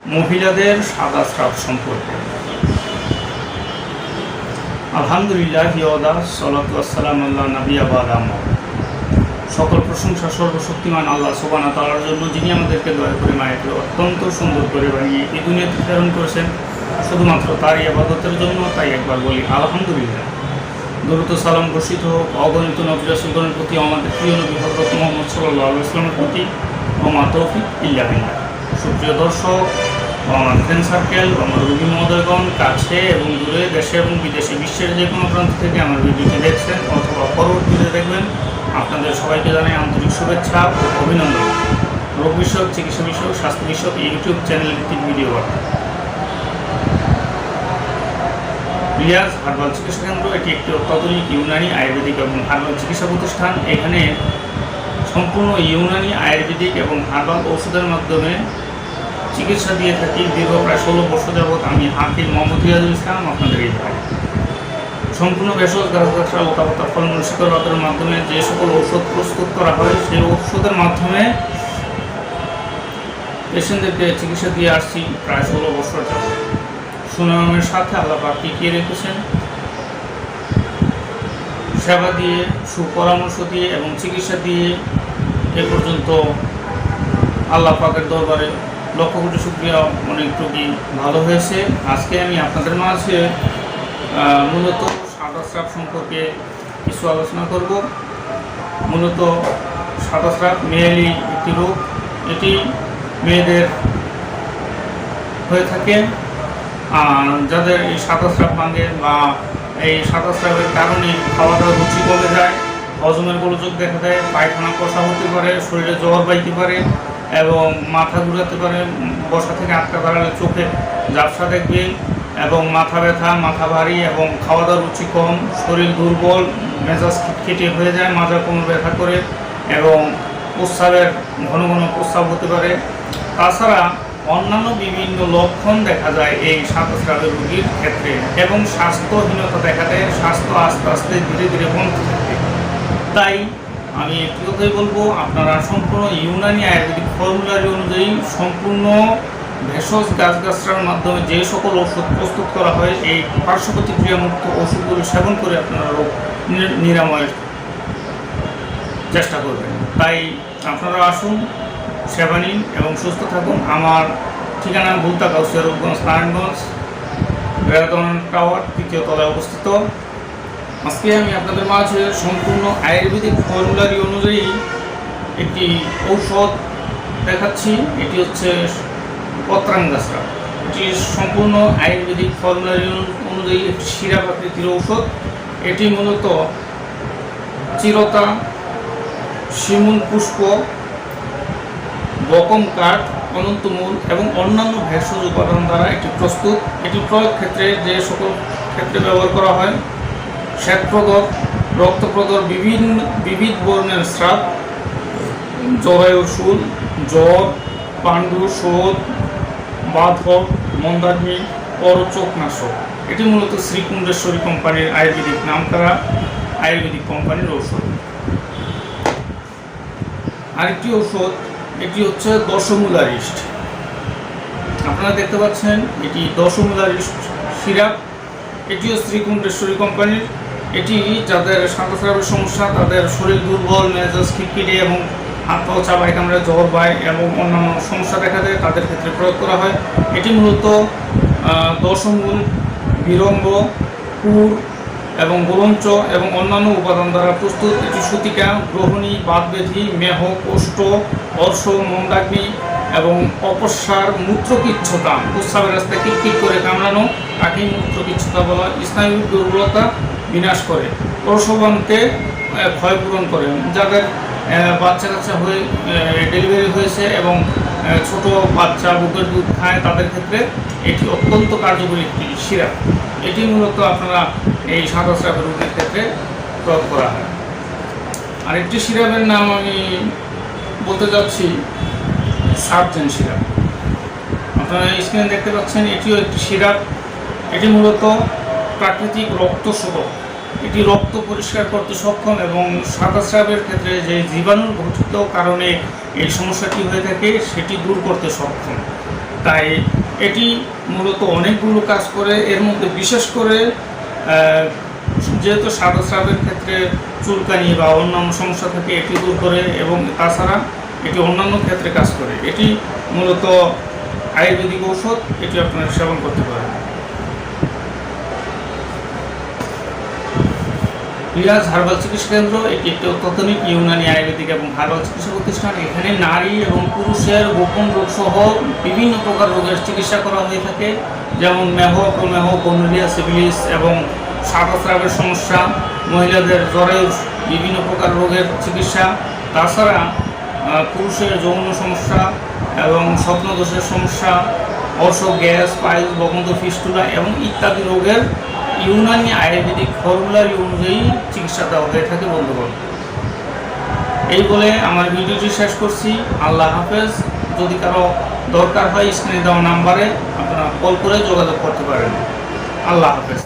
মহিলাদের সাদা স্রাব সম্পর্কে। আলহামদুলিল্লাহ ইয়দা সালাতাম আল্লাহ, নবী আবাদ আহমদ সকল প্রশংসা সর্বশক্তিমান আল্লাহ সোবানা তালার জন্য, যিনি আমাদেরকে দয়া করে মায়াকে অত্যন্ত সুন্দর করে বানিয়ে এই দুনিয়াতে প্রেরণ করেছেন। শুধুমাত্র তারই আবাদতের জন্য তাই একবার বলি, আলহামদুলিল্লাহ। দরুদ ও সালাম ঘোষিত হোক, অগণিত নবী রাসুলগণের প্রতি, আমাদের প্রিয় নবী হজরত মোহাম্মদ সাল্লাহ ইসলামের প্রতি, ও মা তৌফিক ইল্লাহিল্লাহ সুপ্রিয় দর্শক আমার ফ্রেন্ড সার্কেল আমার রোগী মহোদয়গণ কাছে এবং দূরে, দেশে এবং বিদেশে, বিশ্বের যে কোনো প্রান্ত থেকে আমার ভিডিওটি দেখছেন অথবা পরবর্তীতে দেখবেন, আপনাদের সবাইকে জানাই আন্তরিক শুভেচ্ছা ও অভিনন্দন। রোগ বিষয়ক, চিকিৎসা বিষয়ক, স্বাস্থ্য বিষয়ক ইউটিউব চ্যানেল ভিত্তিক ভিডিও বার্তা রিয়াজ হার্বাল চিকিৎসা কেন্দ্র, এটি একটি অত্যাধুনিক ইউনানি আয়ুর্বেদিক এবং হার্বাল চিকিৎসা প্রতিষ্ঠান। এখানে সম্পূর্ণ ইউনানি আয়ুর্বেদিক এবং হার্বাল ঔষধের মাধ্যমে চিকিৎসা দিয়ে থাকি। দীর্ঘ প্রায় ষোলো বছর যাবৎ আমি হাকিম মোহাম্মদ রিয়াজুল ইসলাম আপনাদের এই ভাই সম্পূর্ণ ভেষজ গাছগাছরা লতাপাতা, ফলমূল, শিকড় পাতার মাধ্যমে যে সকল ঔষধ প্রস্তুত করা হয়, সেই ঔষধের মাধ্যমে পেশেন্টদেরকে চিকিৎসা দিয়ে আসছি প্রায় ষোলো বছর যাবৎ। সুনামের সাথে আল্লাহ পাক টিকিয়ে রেখেছেন। সেবা দিয়ে, সুপরামর্শ দিয়ে এবং চিকিৎসা দিয়ে এ পর্যন্ত আল্লাহ পাকের দরবারে লক্ষ কোটি শুক্রিয়া অনেক রোগী ভালো হয়েছে। আজকে আমি আপনাদের মাঝে মূলত সাদা স্রাব সম্পর্কে কিছু আলোচনা করব। মূলত সাদা স্রাব মেয়েলি একটি রোগ। এটি মেয়েদের হয়ে থাকে। আর যাদের এই সাঁতার ভাঙে বা এই সাঁতার স্রাবের কারণে খাওয়া দাওয়া রুচি কমে যায় হজমের গোলযোগ দেখা দেয়, পায়খানা কষা হতে পারে, শরীরে জ্বর বাইতে পারে এবং মাথা ঘুরাতে পারে, বসা থেকে আটকা দাঁড়ালে চোখে ঝাপসা দেখবে এবং মাথা ব্যথা, মাথা ভারী এবং খাওয়া দাওয়ার রুচি কম, শরীর দুর্বল, মেজাজ খিটখিটে হয়ে যায়, মাজা কোমর ব্যথা করে এবং প্রস্রাবের ঘন ঘন প্রস্রাব হতে পারে। তাছাড়া অন্যান্য বিভিন্ন লক্ষণ দেখা যায় এই সাঁতার রোগীর ক্ষেত্রে এবং স্বাস্থ্যহীনতা দেখা দেয়, স্বাস্থ্য আস্তে আস্তে ধীরে ধীরে কমতে থাকে। তাই আমি একটি কথাই বলব, আপনারা সম্পূর্ণ ইউনানি আয়ুর্বেদিক ফর্মুলারি অনুযায়ী সম্পূর্ণ ভেষজ গাছগাছরার মাধ্যমে যে সকল ওষুধ প্রস্তুত করা হয়, এই পার্শ্ব প্রতিক্রিয়ামুক্ত ওষুধগুলো সেবন করে আপনারা রোগ নিরাময়ের চেষ্টা করবেন। তাই আপনারা আসুন, সেবা নিন এবং সুস্থ থাকুন। আমার ঠিকানা ভুলতা কাউসিয়া রূপগঞ্জ, নারায়ণগঞ্জ বেড়াতন টাওয়ার, তৃতীয় তলায় অবস্থিত। আজকে আমি আপনাদের মাঝে সম্পূর্ণ আয়ুর্বেদিক ফর্মুলারি অনুযায়ী একটি ঔষধ দেখাচ্ছি। এটি হচ্ছে পত্রাঙ্গাসরা এটি সম্পূর্ণ আয়ুর্বেদিক ফর্মুলারি অনুযায়ী একটি শিরা আকৃতির ঔষধ। এটি মূলত চিরতা, শিমুল পুষ্প, বকম কাঠ, অনন্তমূল এবং অন্যান্য ভেষজ উপাদান দ্বারা এটি প্রস্তুত। এটি প্রয়োগ ক্ষেত্রে যে সকল ক্ষেত্রে ব্যবহার করা হয় শ্বেতপ্রদর, রক্তপ্রদর বিভিন্ন, বিবিধ বর্ণের স্রাব জরায়ুর শুল জ্বর, পাণ্ডু শোধ, বাধক মন্দাগ্নি পরচোকনাশক। এটি মূলত শ্রীকুণ্ডেশ্বরী কোম্পানির আয়ুর্বেদিক নামকরা আয়ুর্বেদিক কোম্পানির ঔষধ। আরেকটি ঔষধ, এটি হচ্ছে দশমূলারিস্ট আপনারা দেখতে পাচ্ছেন, এটি দশমূলারিস্ট সিরাপ। এটিও শ্রীকুণ্ডেশ্বরী কোম্পানির এটি যাদের সাঁতার সমস্যা, তাদের শরীর দুর্বল, মেজাজ খিটখিটে এবং হাত পাও চাবায়, কামড়ে জ্বর বায় এবং অন্যান্য সমস্যা দেখা দেয়, তাদের ক্ষেত্রে প্রয়োগ করা হয়। এটি মূলত দশমূল বিরঙ্গ পুর এবং গোলঞ্চ এবং অন্যান্য উপাদান দ্বারা প্রস্তুত। এটি সুতিকা, গ্রহণী বাদবেধি মেহ, কোষ্ঠ, অর্শ, মন্দাগ্নি এবং অপসার মূত্রকিচ্ছতা প্রস্রাবের রাস্তায় কিট করে কামড়ানো, তাকেই মূত্রকিচ্ছতা বলা। স্নায়ুর দুর্বলতা বিনাশ করে। প্রসবান্তে আহ, ক্ষয়পূরণ করে। যাদের বাচ্চা কাচ্চা হয়ে ডেলিভারি হয়েছে এবং ছোট বাচ্চা বুকের দুধ খায় তাদের ক্ষেত্রে এটি অত্যন্ত কার্যকরী একটি সিরাপ এটি মূলত আপনারা এই সাদা স্রাবের রোগের ক্ষেত্রে প্রয়োগ করা হয়। আরেকটি সিরাপের নাম আমি বলতে যাচ্ছি সার্জেন সিরাপ আপনারা স্ক্রিনে দেখতে পাচ্ছেন এটিও একটি সিরাপ এটি মূলত প্রাকৃতিক রক্ত শোধক এটি রক্ত পরিষ্কার করতে সক্ষম এবং সাদা স্রাবের ক্ষেত্রে যে জীবাণুর ঘটিত কারণে এই সমস্যাটি হয়ে থাকে, সেটি দূর করতে সক্ষম। তাই এটি মূলত অনেকগুলো কাজ করে। এর মধ্যে বিশেষ করে যেহেতু সাদা স্রাবের ক্ষেত্রে চুলকানি বা অন্যান্য সমস্যা থাকে এটি দূর করে এবং তাছাড়া এটি অন্যান্য ক্ষেত্রে কাজ করে। এটি মূলত আয়ুর্বেদিক ঔষধ, এটি আপনারা সেবন করতে পারেন। রিয়াজ হার্বাল চিকিৎসা কেন্দ্র, এটি একটি অত্যাধুনিক ইউনানি আয়ুর্বেদিক এবং হার্বাল চিকিৎসা প্রতিষ্ঠান। এখানে নারী এবং পুরুষের গোপন রোগ সহ বিভিন্ন প্রকার রোগের চিকিৎসা করা হয়ে থাকে, যেমন মেহ, প্রমেহ গনোরিয়া সিভিলিস এবং সাদস্রাবের সমস্যা, মহিলাদের জ্বরের বিভিন্ন প্রকার রোগের চিকিৎসা। তাছাড়া পুরুষের যৌন সমস্যা এবং স্বপ্নদোষের সমস্যা অর্শ গ্যাস, পাইলস বগন্ত ফিস্টুলা এবং ইত্যাদি রোগের ইউনানি আয়ুর্বেদিক ফর্মুলার অনুযায়ী চিকিৎসা দেওয়া হয়ে থাকে বন্ধুগণ এই বলে আমার ভিডিওটি শেষ করছি। আল্লাহ হাফেজ। যদি কারও দরকার হয়, স্ক্রিনে দেওয়া নাম্বারে আপনারা কল করে যোগাযোগ করতে পারেন। আল্লাহ হাফেজ।